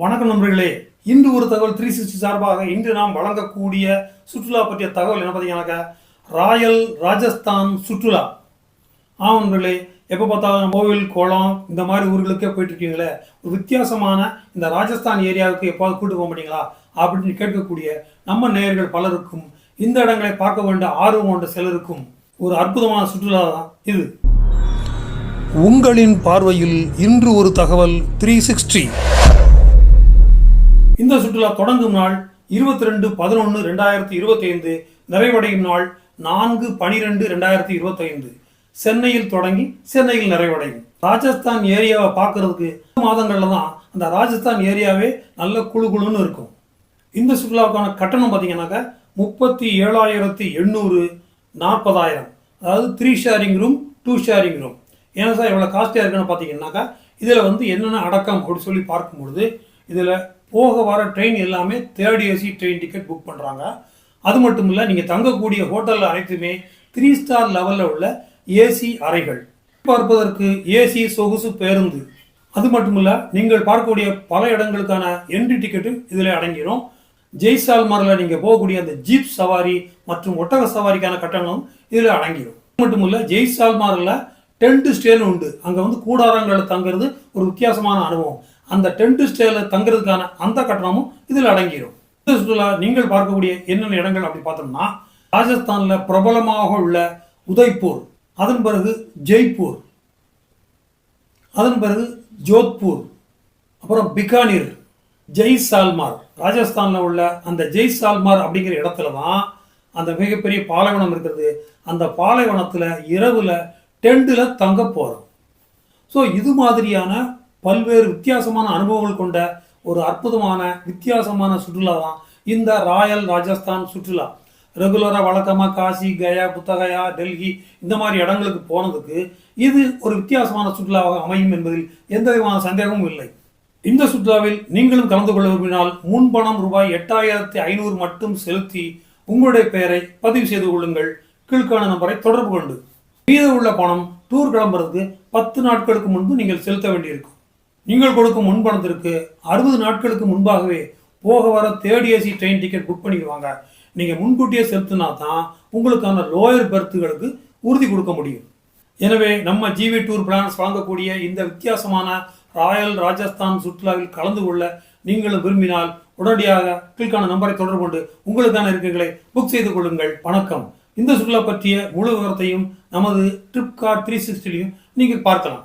வணக்கம் நண்பர்களே. இன்று ஒரு தகவல் த்ரீ சிக்ஸ்டி சார்பாக இன்று நாம் வழங்கக்கூடிய சுற்றுலா பற்றிய தகவல் என்ன பார்த்தீங்கன்னாக்கா ராயல் ராஜஸ்தான் சுற்றுலா. ஆமாம் நண்பர்களே எப்போ பார்த்தாலும் கோவில் குளம் இந்த மாதிரி ஊர்களுக்கே போயிட்டுருக்கீங்களே. ஒரு வித்தியாசமான இந்த ராஜஸ்தான் ஏரியாவுக்கு எப்பாவது கூட்டு போக மாட்டீங்களா? அப்படின்னு கேட்கக்கூடிய நம்ம நேயர்கள் பலருக்கும் இந்த இடங்களை பார்க்க வேண்டிய ஆர்வம் கொண்ட சிலருக்கும் ஒரு அற்புதமான சுற்றுலா தான் இது. உங்களின் பார்வையில் இன்று ஒரு தகவல் த்ரீ சிக்ஸ்டி இந்த சுற்றுலா தொடங்கும் நாள் இருபத்தி ரெண்டு பதினொன்று ரெண்டாயிரத்தி இருபத்தைந்து நிறைவடையும் நாள் நான்கு பனிரெண்டு ரெண்டாயிரத்தி இருபத்தைந்து. சென்னையில் தொடங்கி சென்னையில் நிறைவடையும். ராஜஸ்தான் ஏரியாவை பார்க்கறதுக்கு மாதங்கள்ல தான் அந்த ராஜஸ்தான் ஏரியாவே நல்ல குழு குழுன்னு இருக்கும். இந்த சுற்றுலாவுக்கான கட்டணம் பார்த்தீங்கன்னாக்கா முப்பத்தி ஏழாயிரத்தி எண்ணூறு நாற்பதாயிரம். அதாவது three sharing room two sharing room ஏன்னா சார் இவ்வளோ காஸ்ட்லியாக இருக்குன்னு பார்த்தீங்கன்னாக்கா இதில் வந்து என்னென்ன அடக்கம் அப்படின்னு சொல்லி பார்க்கும்பொழுது இதில் போக வர ட்ரெயின் எல்லாமே third AC train ticket book பண்ணுறாங்க அது மட்டும் இல்லை நீங்கள் தங்கக்கூடிய ஹோட்டல் அனைத்துமே த்ரீ ஸ்டார் லெவலில் உள்ள ஏசி அறைகள். பார்ப்பதற்கு ஏசி சொகுசு பேருந்து. அது மட்டும் இல்லை நீங்கள் பார்க்கக்கூடிய பல இடங்களுக்கான என்ட்ரி டிக்கெட்டு இதில் அடங்கிடும் ஜெய்சால்மரில் நீங்கள் போகக்கூடிய அந்த ஜீப் சவாரி மற்றும் ஒட்டக சவாரிக்கான கட்டணம் இதில் அடங்கிடும் அது மட்டும் இல்லை ஜெய்சால்மாரில் டென்ட் ஸ்டேன்னு உண்டு. அங்கே வந்து கூடாரங்களில் தங்குறது ஒரு வித்தியாசமான அனுபவம். அந்த டென்ட் ஸ்டேல தங்குறதுக்கான அந்த கட்டணமும் இதில் அடங்கிடும். சுற்றுலா நீங்கள் பார்க்கக்கூடிய என்னென்ன இடங்கள் அப்படி பார்த்தோம்னா ராஜஸ்தானில் பிரபலமாக உள்ள உதய்பூர் அதன் பிறகு ஜெய்ப்பூர் அதன் பிறகு ஜோத்பூர் அப்புறம் பிகானீர் ஜெய்சால்மார். ராஜஸ்தானில் உள்ள அந்த ஜெய்சால்மார் அப்படிங்கிற இடத்துல தான் அந்த மிகப்பெரிய பாலைவனம் இருக்கிறது. அந்த பாலைவனத்தில் இரவில் டெண்டில் தங்க போகிறோம் ஸோ இது மாதிரியான பல்வேறு வித்தியாசமான அனுபவங்கள் கொண்ட ஒரு அற்புதமான வித்தியாசமான சுற்றுலா தான் இந்த ராயல் ராஜஸ்தான் சுற்றுலா. ரெகுலராக வழக்கமாக காசி கயா புத்தகயா டெல்லி இந்த மாதிரி இடங்களுக்கு போனதுக்கு இது ஒரு வித்தியாசமான சுற்றுலாவாக அமையும் என்பதில் எந்த விதமான சந்தேகமும் இல்லை. இந்த சுற்றுலாவில் நீங்களும் கலந்து கொள்ள விரும்பினால் முன்பணம் ரூபாய் எட்டாயிரத்தி ஐநூறு மட்டும் செலுத்தி உங்களுடைய பெயரை பதிவு செய்து கொள்ளுங்கள். கீழ்காண நம்பரை தொடர்பு கொண்டு. மீத உள்ள பணம் டூர் கிளம்புறதுக்கு பத்து நாட்களுக்கு முன்பு நீங்கள் செலுத்த வேண்டியிருக்கும். நீங்கள் கொடுக்கும் முன்பணத்திற்கு அறுபது நாட்களுக்கு முன்பாகவே போக வர third AC train ticket book பண்ணிடுவாங்க. நீங்கள் முன்கூட்டியே செலுத்தினா தான் உங்களுக்கான லோயர் பெர்த்துகளுக்கு உறுதி கொடுக்க முடியும். எனவே நம்ம ஜிவி டூர் பிளான்ஸ் வழங்கக்கூடிய இந்த வித்தியாசமான ராயல் ராஜஸ்தான் சுற்றுலாவில் கலந்து கொள்ள நீங்களும் விரும்பினால் உடனடியாக கீழ்கான நம்பரை தொடர்பு கொண்டு உங்களுக்கான இருக்கைகளை புக் செய்து கொள்ளுங்கள். வணக்கம். இந்த சுற்றுலா பற்றிய முழு விவரத்தையும் நமது ட்ரிப் கார்ட் த்ரீ சிக்ஸ்டிலையும் நீங்கள் பார்க்கலாம்.